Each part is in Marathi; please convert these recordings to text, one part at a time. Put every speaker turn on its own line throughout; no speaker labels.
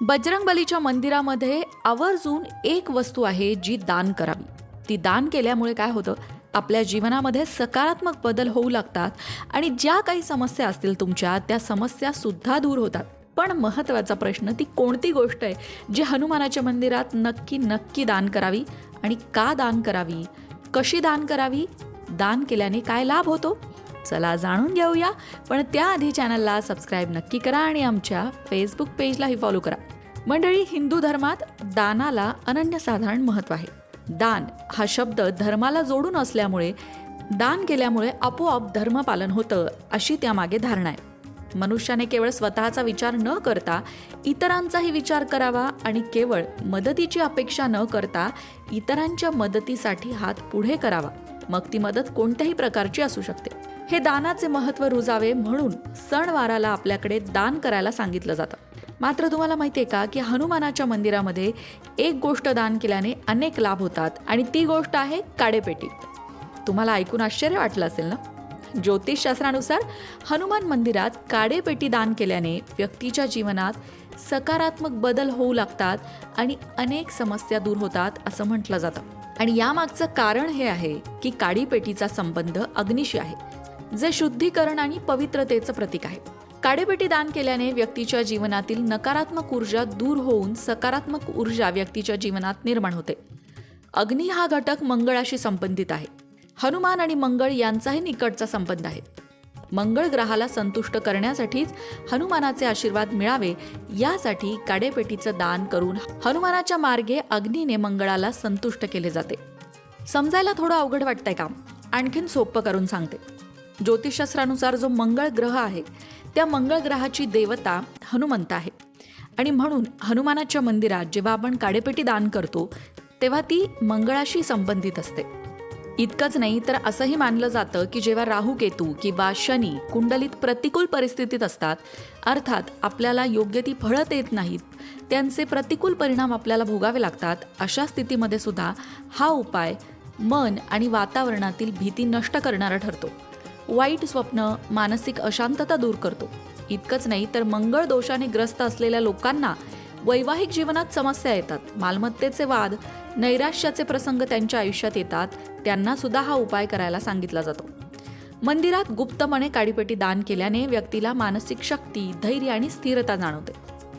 बजरंगबलीच्या मंदिरामध्ये आवर्जून एक वस्तू आहे जी दान करावी. ती दान केल्यामुळे काय होतं? आपल्या जीवनामध्ये सकारात्मक बदल होऊ लागतात आणि ज्या काही समस्या असतील तुमच्या त्या समस्या सुद्धा दूर होतात. पण महत्त्वाचा प्रश्न ती कोणती गोष्ट आहे जी हनुमानाच्या मंदिरात नक्की नक्की दान करावी आणि का दान करावी? कशी दान करावी? दान केल्याने काय लाभ होतो? चला जाणून घेऊया. पण त्याआधी चॅनलला सबस्क्राईब नक्की करा आणि आमच्या फेसबुक पेजलाही फॉलो करा. मंडळी हिंदू धर्मात दानाला अनन्यसाधारण महत्त्व आहे. दान हा शब्द धर्माला जोडून असल्यामुळे दान केल्यामुळे आपोआप धर्मपालन होतं अशी त्यामागे धारणा आहे. मनुष्याने केवळ स्वतःचा विचार न करता इतरांचाही विचार करावा आणि केवळ मदतीची अपेक्षा न करता इतरांच्या मदतीसाठी हात पुढे करावा. मग ती मदत कोणत्याही प्रकारची असू शकते. हे दानाचे महत्त्व रुजावे म्हणून सणवाराला आपल्याकडे दान करायला सांगितलं जातं. मात्र तुम्हाला माहिती आहे का की हनुमानाच्या मंदिरामध्ये एक गोष्ट दान केल्याने अनेक लाभ होतात आणि ती गोष्ट आहे काडेपेटी. तुम्हाला ऐकून आश्चर्य वाटलं असेल ना? ज्योतिषशास्त्रानुसार हनुमान मंदिरात काडेपेटी दान केल्याने व्यक्तीच्या जीवनात सकारात्मक बदल होऊ लागतात आणि अनेक समस्या दूर होतात असं म्हटलं जातं. आणि यामागचं कारण हे आहे की काडीपेटीचा संबंध अग्निशी आहे. जे शुद्धीकरण आणि पवित्रतेचं प्रतीक आहे. काडेपेटी दान केल्याने व्यक्तीच्या जीवनातील नकारात्मक ऊर्जा दूर होऊन सकारात्मक ऊर्जा व्यक्तीच्या जीवनात निर्माण होते. अग्नी हा घटक मंगळाशी संबंधित आहे. हनुमान आणि मंगळ यांचाही निकटचा संबंध आहे. मंगळ ग्रहाला संतुष्ट करण्यासाठीच हनुमानाचे आशीर्वाद मिळावे यासाठी काडेपेटीचं दान करून हनुमानाच्या मार्गे अग्नीने मंगळाला संतुष्ट केले जाते. समजायला थोडं अवघड वाटतंय काम. आणखीन सोपं करून सांगते. ज्योतिषशास्त्रानुसार जो मंगळ ग्रह आहे त्या मंगळ ग्रहाची देवता हनुमंत आहे. आणि म्हणून हनुमानाच्या मंदिरात जेव्हा आपण काडेपेटी दान करतो तेव्हा ती मंगळाशी संबंधित असते. इतकंच नाही तर असंही मानलं जातं की जेव्हा राहू केतू किंवा शनी कुंडलीत प्रतिकूल परिस्थितीत असतात अर्थात आपल्याला योग्य ती फळं देत नाहीत त्यांचे प्रतिकूल परिणाम आपल्याला भोगावे लागतात अशा स्थितीमध्ये सुद्धा हा उपाय मन आणि वातावरणातील भीती नष्ट करणारा ठरतो. वाईट स्वप्न मानसिक अशांतता दूर करतो. इतकंच नाही तर मंगळ दोषाने ग्रस्त असलेल्या लोकांना वैवाहिक जीवनात समस्या येतात. मालमत्तेचे वाद नैराश्याचे प्रसंग त्यांच्या आयुष्यात येतात. त्यांना सुद्धा हा उपाय करायला सांगितला जातो. मंदिरात गुप्तपणे काडीपेटी दान केल्याने व्यक्तीला मानसिक शक्ती धैर्य आणि स्थिरता जाणवते.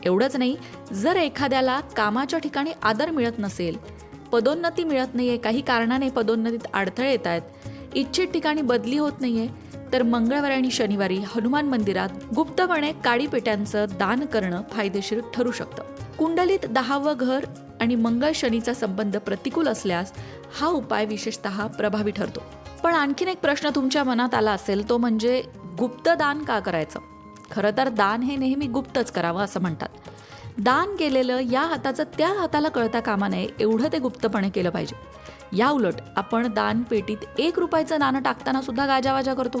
एवढंच नाही जर एखाद्याला कामाच्या ठिकाणी आदर मिळत नसेल पदोन्नती मिळत नाहीये काही कारणाने पदोन्नतीत अडथळे येत आहेत इच्छित ठिकाणी बदली होत नाहीये तर मंगळवारी आणि शनिवारी हनुमान मंदिरात गुप्तपणे काडीपेट्यांचं दान करणं फायदेशीर ठरू शकतं. कुंडलीत दहावं घर आणि मंगळ शनीचा संबंध प्रतिकूल असल्यास हा उपाय विशेषतः प्रभावी ठरतो. पण आणखीन एक प्रश्न तुमच्या मनात आला असेल तो म्हणजे गुप्त दान का करायचं? खरं तर दान हे नेहमी गुप्तच करावं असं म्हणतात. दान केलेलं या हाताचं त्या हाताला कळता कामा नये एवढं ते गुप्तपणे केलं पाहिजे. या उलट आपण दानपेटीत एक रुपयाचं नाणं टाकताना सुद्धा गाजावाजा करतो.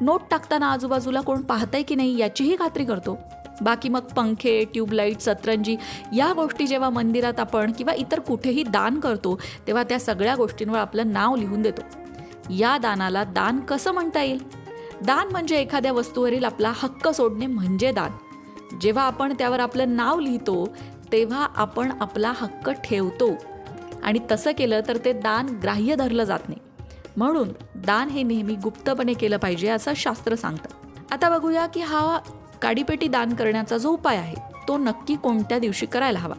नोट टाकताना आजूबाजूला कोण पाहतंय की नाही याचीही खात्री करतो. बाकी मग पंखे ट्यूबलाईट सतरंजी या गोष्टी जेव्हा मंदिरात आपण किंवा इतर कुठेही दान करतो तेव्हा त्या सगळ्या गोष्टींवर आपलं नाव लिहून देतो. या दानाला दान कसं म्हणता येईल? दान म्हणजे एखाद्या वस्तूवरील आपला हक्क सोडणे म्हणजे दान. जेव्हा आपण त्यावर आपलं नाव लिहितो तेव्हा आपण आपला हक्क ठेवतो. आणि तसं केलं तर ते दान ग्राह्य धरलं जात नाही. म्हणून दान हे नेहमी गुप्तपणे केलं पाहिजे असं शास्त्र सांगतं. आता बघूया की हा काडीपेटी दान करण्याचा जो उपाय आहे तो नक्की कोणत्या दिवशी करायला हवा?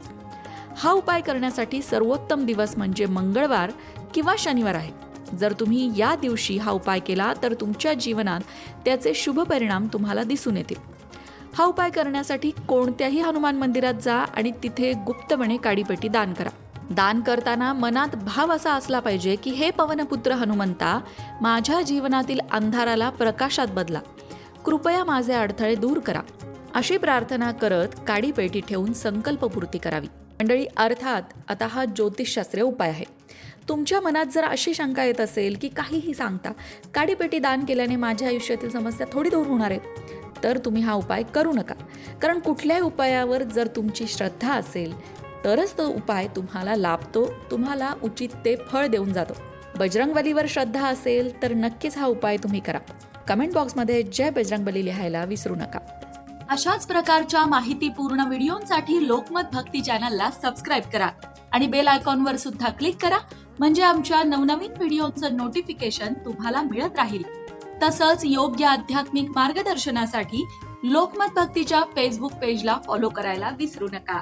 हा उपाय करण्यासाठी सर्वोत्तम दिवस म्हणजे मंगळवार किंवा शनिवार आहे. जर तुम्ही या दिवशी हा उपाय केला तर तुमच्या जीवनात त्याचे शुभ परिणाम तुम्हाला दिसून येतील. हा उपाय करण्यासाठी कोणत्याही हनुमान मंदिरात जा आणि तिथे गुप्तपणे काडीपेटी दान करा. दान करताना मनात भाव असा असला पाहिजे की हे पवनपुत्र हनुमंता माझ्या जीवनातील अंधाराला प्रकाशात बदला. कृपया माझे अडथळे दूर करा. अशी प्रार्थना करत काडीपेटी ठेवून संकल्पपूर्ती करावी. मंडळी अर्थात आता हा ज्योतिषशास्त्रीय उपाय आहे. तुमच्या मनात जर अशी शंका येत असेल की काहीही सांगता काडीपेटी दान केल्याने माझ्या आयुष्यातील समस्या थोडी दूर होणार आहे तर तुम्ही हा उपाय करू नका. कारण कुठल्याही उपायावर जर तुमची श्रद्धा असेल तरच तो उपाय तुम्हाला लाभतो तुम्हाला उचित ते फळ देऊन जातो. बजरंगबलीवर श्रद्धा असेल तर नक्कीच हा उपाय तुम्ही करा. कमेंट बॉक्समध्ये जय बजरंगबली लिहायला विसरू नका. अशाच प्रकारच्या माहितीपूर्ण व्हिडिओंसाठी लोकमत भक्ती चॅनलला सबस्क्राईब करा आणि बेल आयकॉनवर सुद्धा क्लिक करा म्हणजे आमच्या नवनवीन व्हिडिओचं नोटिफिकेशन तुम्हाला मिळत राहील. तसंच योग्य आध्यात्मिक मार्गदर्शनासाठी लोकमत भक्तीच्या फेसबुक पेजला फॉलो करायला विसरू नका.